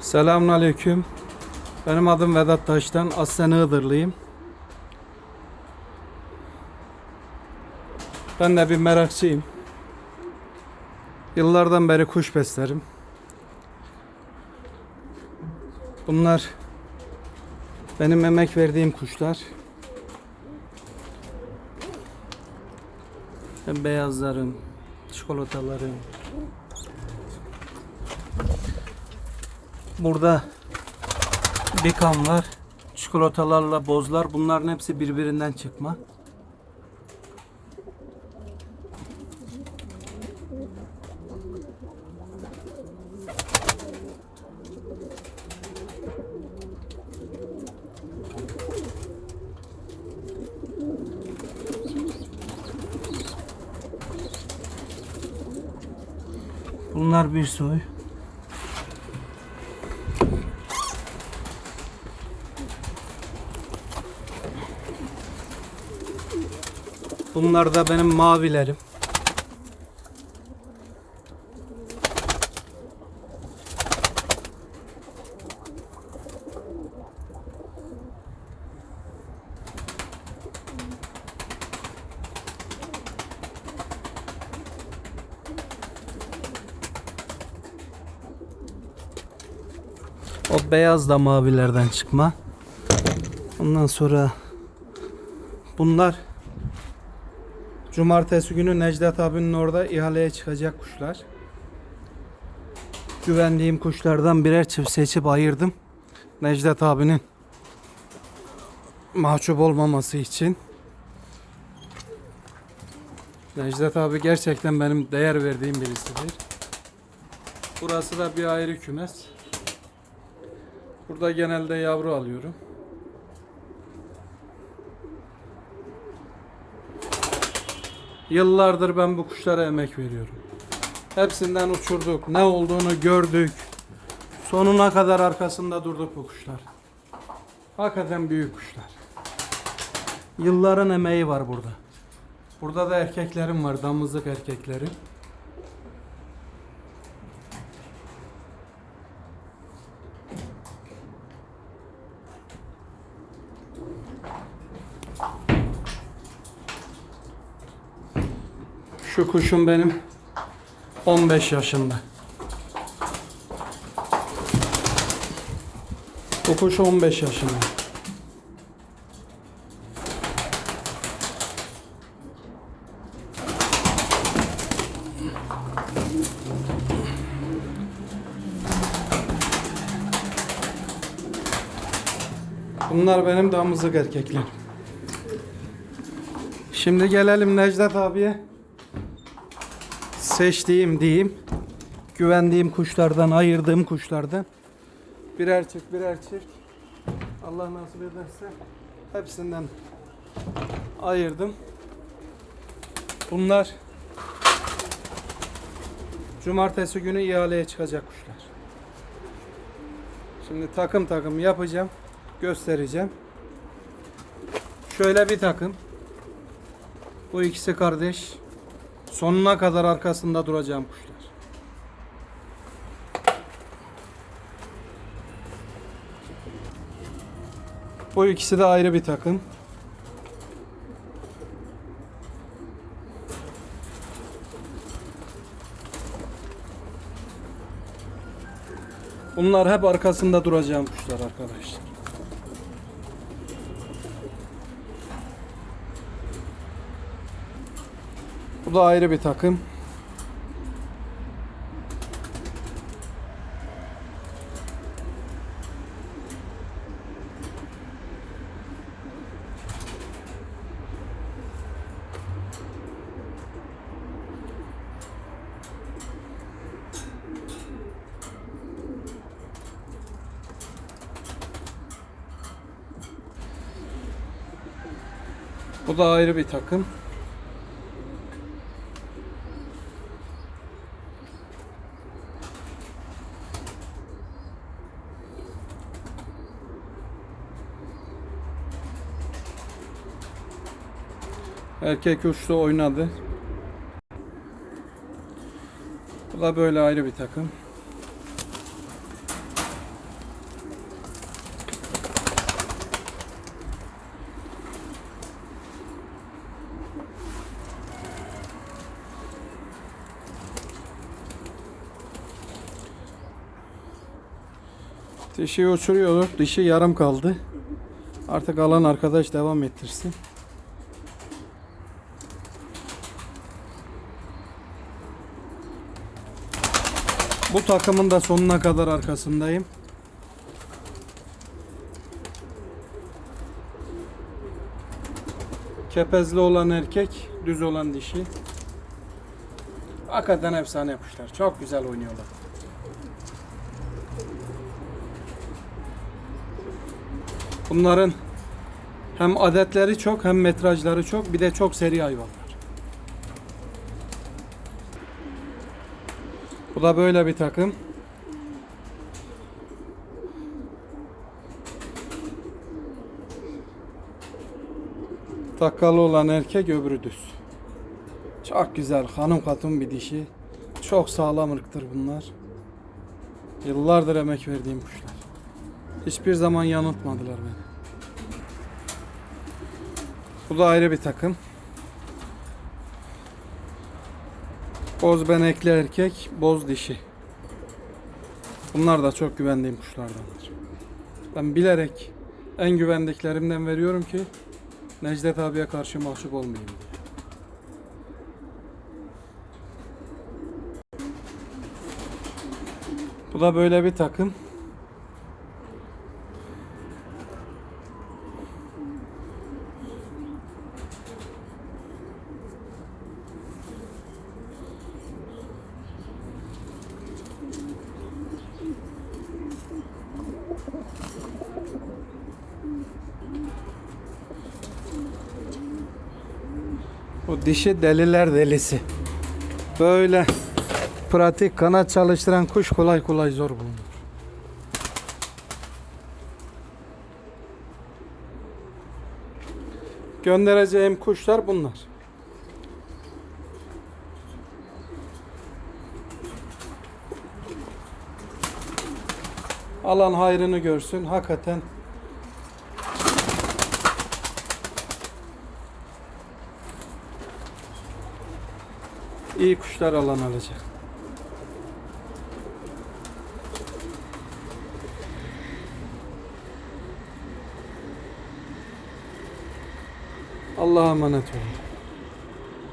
Selamünaleyküm. Benim adım Vedat Taş'tan. Aslen Iğdırlıyım. Ben de bir merakçıyım. Yıllardan beri kuş beslerim. Bunlar benim emek verdiğim kuşlar. Beyazlarım, çikolatalarım. Burada bikan var. Çikolatalarla bozlar. Bunların hepsi birbirinden çıkma. Bunlar bir soy. Bunlar da benim mavilerim. O beyaz da mavilerden çıkma. Ondan sonra bunlar Cumartesi günü Necdet abinin orada ihaleye çıkacak kuşlar. Güvendiğim kuşlardan birer çift seçip ayırdım. Necdet abinin mahcup olmaması için. Necdet abi gerçekten benim değer verdiğim birisidir. Burası da bir ayrı kümes. Burada genelde yavru alıyorum. Yıllardır ben bu kuşlara emek veriyorum. Hepsinden uçurduk. Ne olduğunu gördük. Sonuna kadar arkasında durduk bu kuşlar. Hakikaten büyük kuşlar. Yılların emeği var burada. Burada da erkeklerim var. Damızlık erkeklerim. Şu kuşum benim 15 yaşında. Bu kuş 15 yaşında. Bunlar benim damızlık erkeklerim. Şimdi gelelim Necdet abiye seçtiğim diyeyim güvendiğim kuşlardan ayırdığım kuşlardan birer çift birer çift Allah nasip ederse hepsinden ayırdım. Bunlar cumartesi günü ihaleye çıkacak kuşlar. Şimdi takım takım yapacağım. Göstereceğim. Şöyle bir takım. Bu ikisi kardeş. Sonuna kadar arkasında duracağım kuşlar. Bu ikisi de ayrı bir takım. Bunlar hep arkasında duracağım kuşlar arkadaşlar. Bu da ayrı bir takım. Bu da ayrı bir takım. Erkek uçlu oynadı. Bu da böyle ayrı bir takım. Dişi uçuruyorduk. Dişi yarım kaldı. Artık alan arkadaş devam ettirsin. Bu takımın da sonuna kadar arkasındayım. Kepezli olan erkek, düz olan dişi. Hakikaten efsane yapmışlar. Çok güzel oynuyorlar. Bunların hem adetleri çok hem metrajları çok bir de çok seri hayvanlar. Bu da böyle bir takım. Takkalı olan erkek öbürü düz. Çok güzel hanım katın bir dişi. Çok sağlam ırktır bunlar. Yıllardır emek verdiğim kuşlar. Hiçbir zaman yanıltmadılar beni. Bu da ayrı bir takım. Boz benekli erkek, boz dişi. Bunlar da çok güvendiğim kuşlardandır. Ben bilerek en güvendiklerimden veriyorum ki Necdet abiye karşı mahcup olmayayım diye. Bu da böyle bir takım. Bu dişi deliler delisi. Böyle pratik kanat çalıştıran kuş kolay kolay zor bulunur. Göndereceğim kuşlar bunlar. Alan hayrını görsün. Hakikaten iyi kuşlar alan alacak. Allah'a emanet olun.